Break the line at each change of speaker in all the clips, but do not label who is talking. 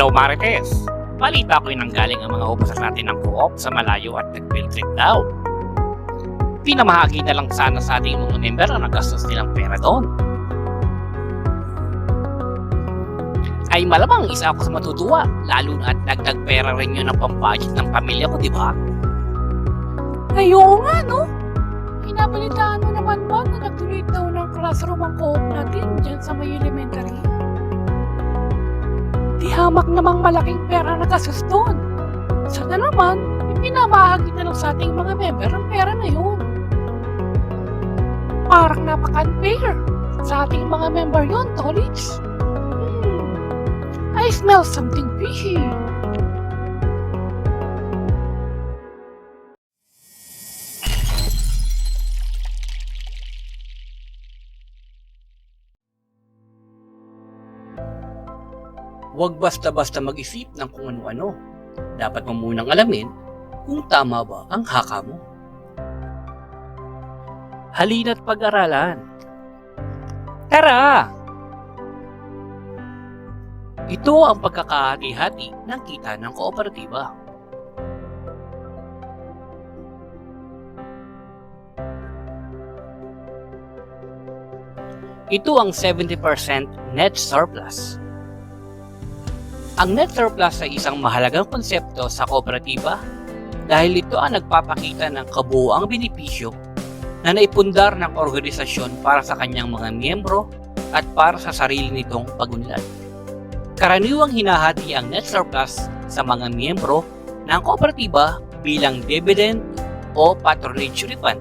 Hello Marites! Balita ko yung nanggaling ang mga upasak natin ng co-op sa malayo at nag-field trip daw. Pinamahagi na lang sana sa ating mga member ang nagastos nilang pera doon. Ay malamang isa ako sa matutuwa, lalo na at dagdag pera rin yun ng pambudget ng pamilya ko, di ba?
Ay, oo nga, no? Pinabalitaan mo naman ba na nagtuloy daw ng classroom ang co-op natin dyan sa may elementary? Di hamak namang malaking pera na doon. Sana naman, ipinamahagi na lang sa ating mga member ang pera na yun. Parang napaka-unfair sa ating mga member yun, Tolits. Hmm, I smell something fishy.
Huwag basta-basta mag-isip ng kung ano-ano. Dapat mo munang alamin kung tama ba ang haka mo. Halina't pag-aralan. Tara! Ito ang pagkakahati-hati ng kita ng kooperatiba. Ito ang 70% net surplus. Ang net surplus ay isang mahalagang konsepto sa kooperatiba dahil ito ang nagpapakita ng kabuoang benepisyo na naipundar ng organisasyon para sa kanyang mga miyembro at para sa sarili nitong pagunlad. Karaniwang hinahati ang net surplus sa mga miyembro ng kooperatiba bilang dividend o patronage refund.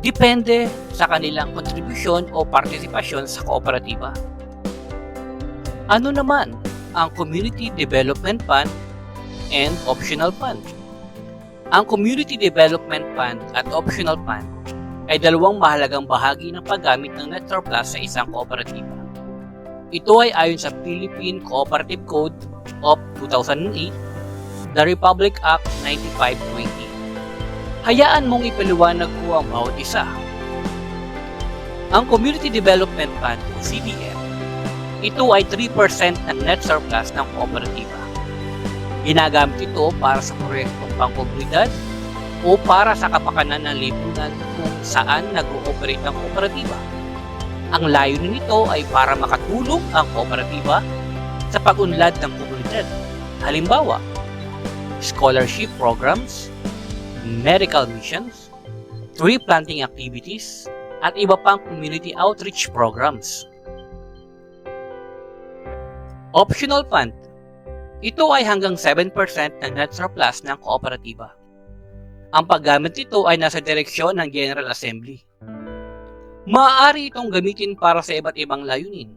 Depende sa kanilang kontribusyon o partisipasyon sa kooperatiba. Ano naman ang Community Development Fund and Optional Fund. Ang Community Development Fund at Optional Fund ay dalawang mahalagang bahagi ng paggamit ng net surplus sa isang kooperatiba. Ito ay ayon sa Philippine Cooperative Code of 2008, the Republic Act 9520. Hayaan mong ipaliwanag ko ang bawat isa. Ang Community Development Fund o CDF ito ay 3% ng net surplus ng kooperatiba. Ginagamit ito para sa proyektong pangkomunidad o para sa kapakanan ng lipunan kung saan nag-ooperate ang kooperatiba. Ang layunin nito ay para makatulong ang kooperatiba sa pag-unlad ng komunidad. Halimbawa, scholarship programs, medical missions, tree planting activities, at iba pang community outreach programs. Optional Fund. Ito ay hanggang 7% ng net surplus ng kooperatiba. Ang paggamit nito ay nasa direksyon ng General Assembly. Maaari itong gamitin para sa iba't ibang layunin.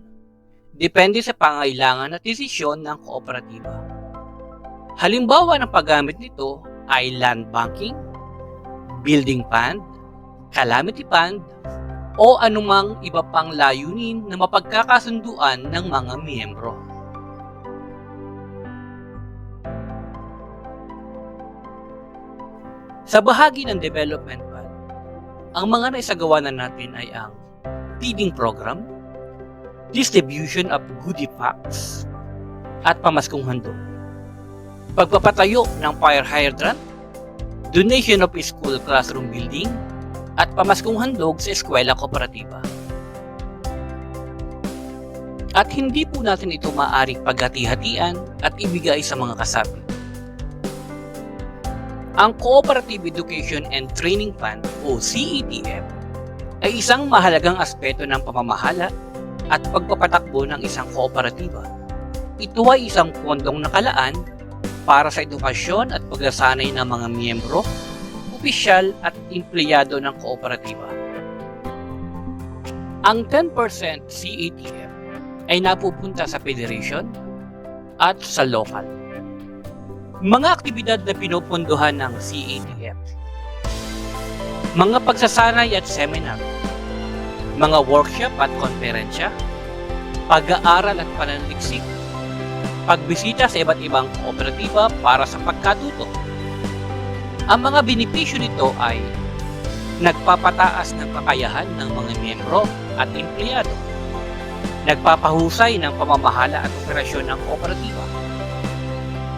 Depende sa pangailangan at desisyon ng kooperatiba. Halimbawa ng paggamit nito ay land banking, building fund, calamity fund, o anumang iba pang layunin na mapagkakasunduan ng mga miyembro. Sa bahagi ng development fund, ang mga naisagawa na natin ay ang feeding program, distribution of goodie packs, at pamaskong handog. Pagpapatayo ng fire hydrant, donation of school classroom building, at pamaskong handog sa eskwela kooperatiba. At hindi po natin ito maaaring paghati-hatian at ibigay sa mga kasapi. Ang Cooperative Education and Training Fund o CETF ay isang mahalagang aspeto ng pamamahala at pagpapatakbo ng isang kooperatiba. Ito ay isang pondong nakalaan para sa edukasyon at paglasanay ng mga miyembro, opisyal at empleyado ng kooperatiba. Ang 10% CETF ay napupunta sa federation at sa local. Mga aktibidad na pinupunduhan ng CATF. Mga pagsasanay at seminar. Mga workshop at konferensya. Pag-aaral at pananaliksik. Pagbisita sa iba't ibang kooperatiba para sa pagkatuto. Ang mga benepisyo nito ay nagpapataas ng kakayahan ng mga miyembro at empleyado. Nagpapahusay ng pamamahala at operasyon ng kooperatiba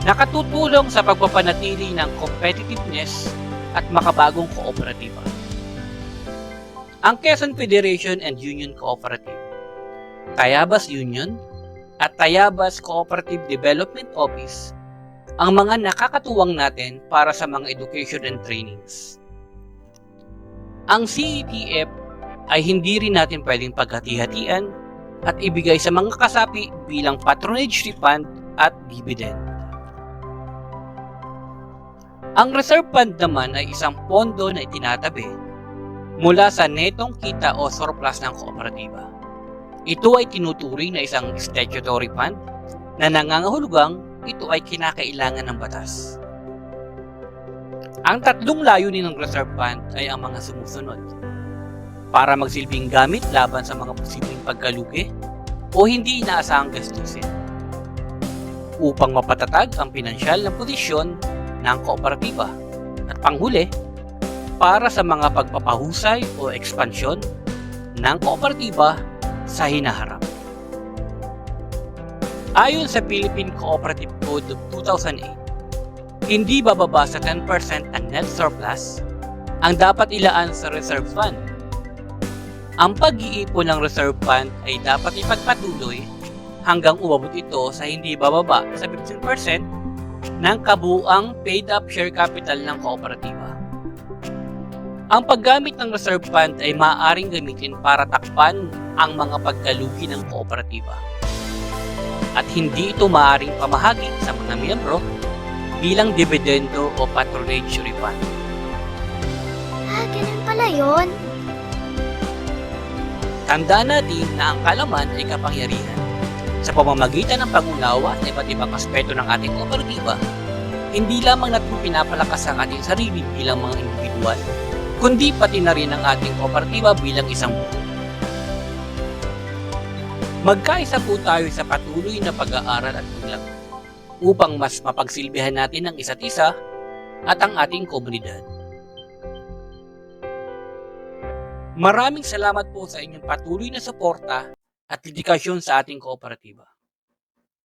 nakatutulong sa pagpapanatili ng competitiveness at makabagong kooperatiba. Ang Quezon Federation and Union Cooperative, Tayabas Union, at Tayabas Cooperative Development Office ang mga nakakatuwang natin para sa mga education and trainings. Ang CETF ay hindi rin natin pwedeng paghati-hatian at ibigay sa mga kasapi bilang patronage refund at dividend. Ang reserve fund naman ay isang pondo na itinatabi mula sa netong kita o surplus ng kooperatiba. Ito ay tinuturing na isang statutory fund na nangangahulugang ito ay kinakailangan ng batas. Ang tatlong layunin ng reserve fund ay ang mga sumusunod. Para magsilbing gamit laban sa mga posibleng pagkalugi o hindi inaasahang gastusin. Upang mapatatag ang pinansyal na posisyon ng kooperatiba. At panghuli, para sa mga pagpapahusay o ekspansyon ng kooperatiba sa hinaharap. Ayon sa Philippine Cooperative Code of 2008, hindi bababa sa 10% ang net surplus ang dapat ilaan sa reserve fund. Ang pag-iipon ng reserve fund ay dapat ipagpatuloy hanggang umabot ito sa hindi bababa sa 15% ng kabuang paid-up share capital ng kooperatiba. Ang paggamit ng reserve fund ay maaaring gamitin para takpan ang mga pagkalugi ng kooperatiba. At hindi ito maaaring pamahagi sa mga miyembro bilang dividendo o patronage refund.
Ah, ganun pala yun.
Tandaan natin na ang kalaman ay kapangyarihan. Sa pamamagitan ng pangunawa sa iba't ibang aspeto ng ating kooperatiba, hindi lamang natin pinapalakas ang ating sarili bilang mga individual, kundi pati na rin ang ating kooperatiba bilang isang buo. Magkaisa po tayo sa patuloy na pag-aaral at paglago upang mas mapagsilbihan natin ang isa't isa at ang ating komunidad. Maraming salamat po sa inyong patuloy na suporta at dedikasyon sa ating kooperatiba.